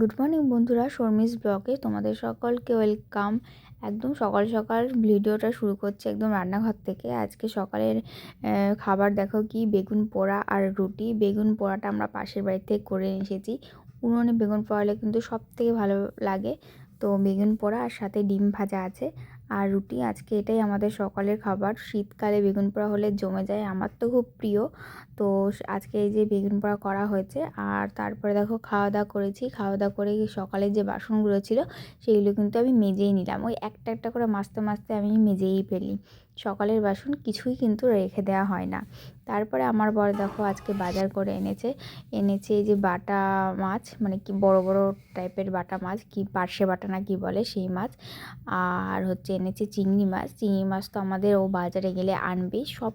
Good morning বন্ধুরা। শর্মিস ব্লগে তোমাদের সকলকে ওয়েলকাম একদম সকাল সকাল ভিডিওটা শুরু করছে একদম রান্নাঘর থেকে। আজকে সকালের খাবার দেখো কি? বেগুন পোড়া আর রুটি। বেগুন পোড়াটা আমরা পাশের বাড়িতে করে এসেছি। উনুনে বেগুন পোড়ালে কিন্তু সব থেকে ভালো লাগে। তো বেগুন পোড়া আর সাথে ডিম ভাজা আছে। আর রুটি আজকে এটাই আমাদের সকালের খাবার। শীতকালে বেগুন পোড়া হলে জমে যায়, আমার তো খুব প্রিয়। তো আজকে এই যে বেগুন পোড়া করা হয়েছে, আর তারপরে দেখো খাওয়া দাওয়া করেছি। খাওয়া দাওয়া করে সকালে যে বাসনগুলো ছিল, সেগুলো কিন্তু আমি মেজেই নিলাম। ওই একটা একটা করে মাসতে মাঝতে আমি মেজেই ফেলি। সকালের বাসন কিছুই কিন্তু রেখে দেওয়া হয় না। তারপরে আমার বর দেখো আজকে বাজার করে এনেছে। এনেছে এই যে বাটা মাছ মানে কি বড় বড় টাইপের বাটা মাছ, কি পার্শে বাটা না কি বলে সেই মাছ। আর হচ্ছে এনেছে চিংড়ি মাছ। চিংড়ি মাছ তো আমাদের ও বাজারে গেলে আনবেই। সব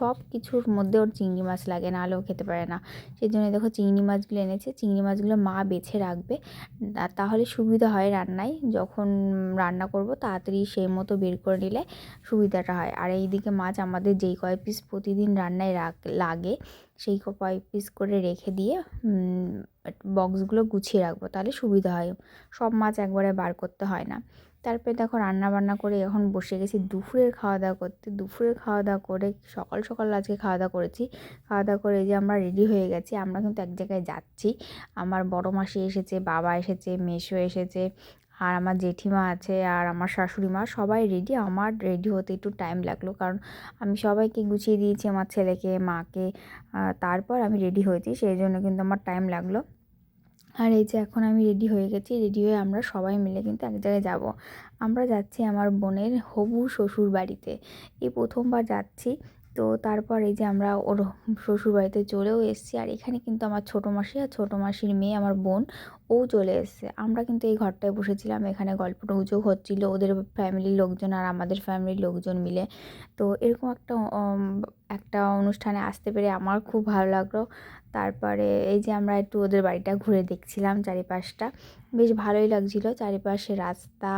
সব কিছুর মধ্যে ওর চিংড়ি মাছ লাগে, না হলেও খেতে পারে না। সেই জন্য দেখো চিংড়ি মাছগুলো এনেছে, চিংড়ি মাছগুলো মা বেছে রাখবে। তাহলে সুবিধা হয় রান্নায়, যখন রান্না করব তাড়াতাড়ি সেই মতো বের করে নিলে সুবিধাটা হয়। আর এইদিকে মাছ আমাদের যেই কয় পিস প্রতিদিন রান্নায় রাখ, লাগে, সেই কয় পিস করে রেখে দিয়ে বক্সগুলো গুছিয়ে রাখব, তাহলে সুবিধা হয়। সব মাছ একবারে বার করতে হয় না। তারপরে দেখো রান্না বান্না করে এখন বসে গেছি দুপুরের খাওয়া দাওয়া করতে। দুপুরের খাওয়া দাওয়া করে সকাল সকাল আজকে খাওয়া দাওয়া করেছি। খাওয়া দাওয়া করে যে আমরা রেডি হয়ে গেছি, আমরা কিন্তু এক জায়গায় যাচ্ছি। আমার বড় মাসি এসেছে, বাবা এসেছে মেশো এসেছে, আর আমার জেঠিমা আছে, আর আমার শাশুড়ি মা সবাই রেডি আমার রেডি হতে একটু টাইম লাগল কারণ আমি সবাইকে গুছিয়ে দিয়েছি, আমার ছেলেকে, মাকে তারপর আমি রেডি হয়েছি, সেই জন্য কিন্তু আমার টাইম লাগল। আর এই যে এখন আমি রেডি হয়ে গেছি রেডি হয়ে আমরা সবাই মিলে কিন্তু এক জায়গায় যাব। আমরা যাচ্ছি আমার বোনের হবু শ্বশুর বাড়িতে। এই প্রথমবার যাচ্ছি, তো তারপর এই যে আমরা ওর শ্বশুরবাড়িতে চলেও এসেছি। আর এখানে কিন্তু আমার ছোটো মাসি আর ছোটো মাসির মেয়ে, আমার বোন ও চলে এসছে। আমরা কিন্তু এই ঘরটায় বসেছিলাম। এখানে গল্প টুজো হচ্ছিল। ওদের ফ্যামিলির লোকজন আর আমাদের ফ্যামিলির লোকজন মিলে। তো এরকম একটা একটা অনুষ্ঠানে আসতে পেরে আমার খুব ভালো লাগল। তারপরে এই যে আমরা একটু ওদের বাড়িটা ঘুরে দেখছিলাম চারিপাশটা। বেশ ভালোই লাগছিল। চারিপাশে রাস্তা,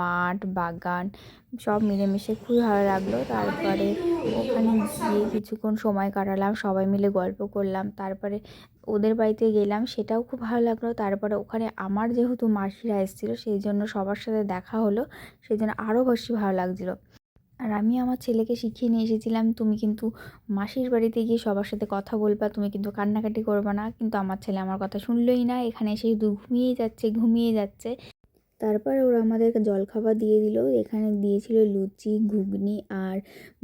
মাঠ, বাগান সব মিলেমিশে খুবই ভালো লাগল। তারপরে ওখানে গিয়ে কিছুক্ষণ সময় কাটালাম। সবাই মিলে গল্প করলাম। তারপরে ওদের বাড়িতে গেলাম, সেটাও খুব ভালো লাগল। তারপরে ওখানে আমার যেহেতু মাসিরা এসেছিল সেই জন্য সবার সাথে দেখা হলো, সেই জন্য আরও বেশি ভালো লাগছিল। আর আমি আমার ছেলেকে শিখিয়ে নিয়ে এসেছিলাম, তুমি কিন্তু মাসির বাড়িতে গিয়ে সবার সাথে কথা বলবা, তুমি কিন্তু কান্নাকাটি করবে না। কিন্তু আমার ছেলে আমার কথা শুনলই না, এখানে এসে শুধু ঘুমিয়ে যাচ্ছে ঘুমিয়ে যাচ্ছে। তারপরে ওরা আমাদেরকে জলখাবার দিয়ে দিল, এখানে দিয়েছিল লুচি, ঘুগনি আর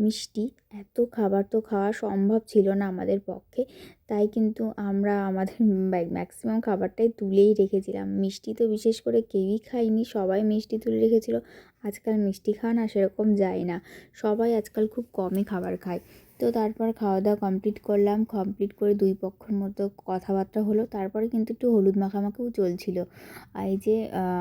মিষ্টি। এত খাবার তো খাওয়া সম্ভব ছিল না আমাদের পক্ষে। তাই কিন্তু আমরা আমাদের ম্যাক্সিমাম খাবারটাই তুলেই রেখেছিলাম। মিষ্টি তো বিশেষ করে কেউই খায়নি, সবাই মিষ্টি তুলে রেখেছিল। আজকাল মিষ্টি খাওয়া না সেরকম যায় না। সবাই আজকাল খুব কমই খাবার খায়। তো তারপর খাওয়া দাওয়া কমপ্লিট করলাম। কমপ্লিট করে দুই পক্ষের মতো কথাবার্তা হলো। তারপরে কিন্তু একটু হলুদ মাখামাখিও চলছিল। এই যে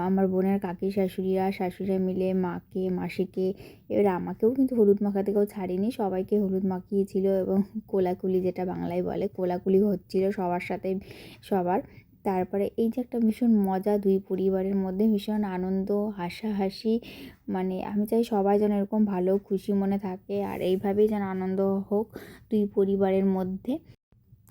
আমার বোনের কাকি শাশুড়িরা শাশুড়িরা মিলে মাকে, মাসিকে, এবার আমাকেও কিন্তু হলুদ মাখাতে কেউ ছাড়িনি। সবাইকে হলুদ মাখিয়েছিল এবং কোলাকুলি যেটা বাংলায় বলে, কোলাকুলি হচ্ছিল সবার সাথে, সবার। তারপরে এই যে একটা ভীষণ মজা দুই পরিবারের মধ্যে, ভীষণ আনন্দ, হাসাহাসি মানে আমি চাই সবাই যেন এরকম ভালো, খুশি মনে থাকে আর এইভাবেই যেন আনন্দ হোক দুই পরিবারের মধ্যে।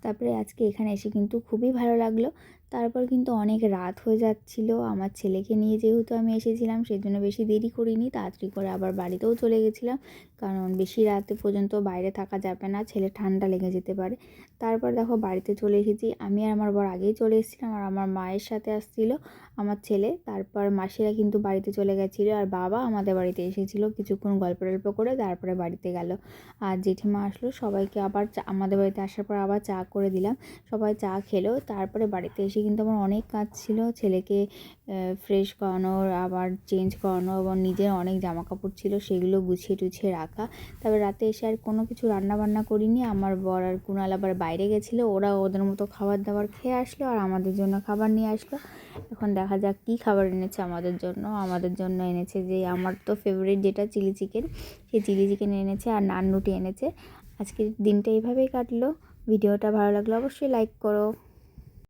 তারপরে আজকে এখানে এসে কিন্তু খুবই ভালো লাগল। তারপর কিন্তু অনেক রাত হয়ে যাচ্ছিল। আমার ছেলেকে নিয়ে যেহেতু আমি এসেছিলাম সেই জন্য বেশি দেরি করিনি। তাড়াতাড়ি করে আবার বাড়িতেও চলে গেছিলাম। কারণ বেশি রাতে পর্যন্ত বাইরে থাকা যাবে না, ছেলে ঠান্ডা লেগে যেতে পারে। তারপর দেখো, বাড়িতে চলে এসেছি। আমি আর আমার বর আগেই চলে এসেছিলাম আর আমার মায়ের সাথে আসছিল, আমার ছেলে। তারপর মাসিরা কিন্তু বাড়িতে চলে গেছিল আর বাবা আমাদের বাড়িতে এসেছিল। কিছুক্ষণ গল্প টল্প করে তারপরে বাড়িতে গেল। আর জেঠিমা আসলো, সবাইকে আবার আমাদের বাড়িতে আসার পর আবার চা করে দিলাম। সবাই চা খেলো, তারপরে বাড়িতে এসে কিন্তু আমার অনেক কাজ ছিল। ছেলেকে ফ্রেশ করানোর, আবার চেঞ্জ করানো এবং নিজের অনেক জামা কাপড় ছিল, সেগুলো গুছিয়ে টুছিয়ে রাখা। তারপর রাতে এসে আর কোনো কিছু রান্না বান্না করিনি। আমার বর আর কুণাল আবার বাইরে গেছিল। ওরা ওদের মতো খাবার দাবার খেয়ে আসলো আর আমাদের জন্য খাবার নিয়ে আসলো। এখন দেখা যাক কী খাবার এনেছে আমাদের জন্য। আমাদের জন্য এনেছে যে, আমার তো ফেভারিট যেটা চিলি চিকেন সেই চিলি চিকেন এনেছে আর নান রুটি এনেছে। আজকের দিনটা এইভাবেই কাটলো। ভিডিওটা ভালো লাগল অবশ্যই লাইক করো।